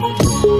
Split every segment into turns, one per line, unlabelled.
Thank you.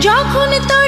যখন তোর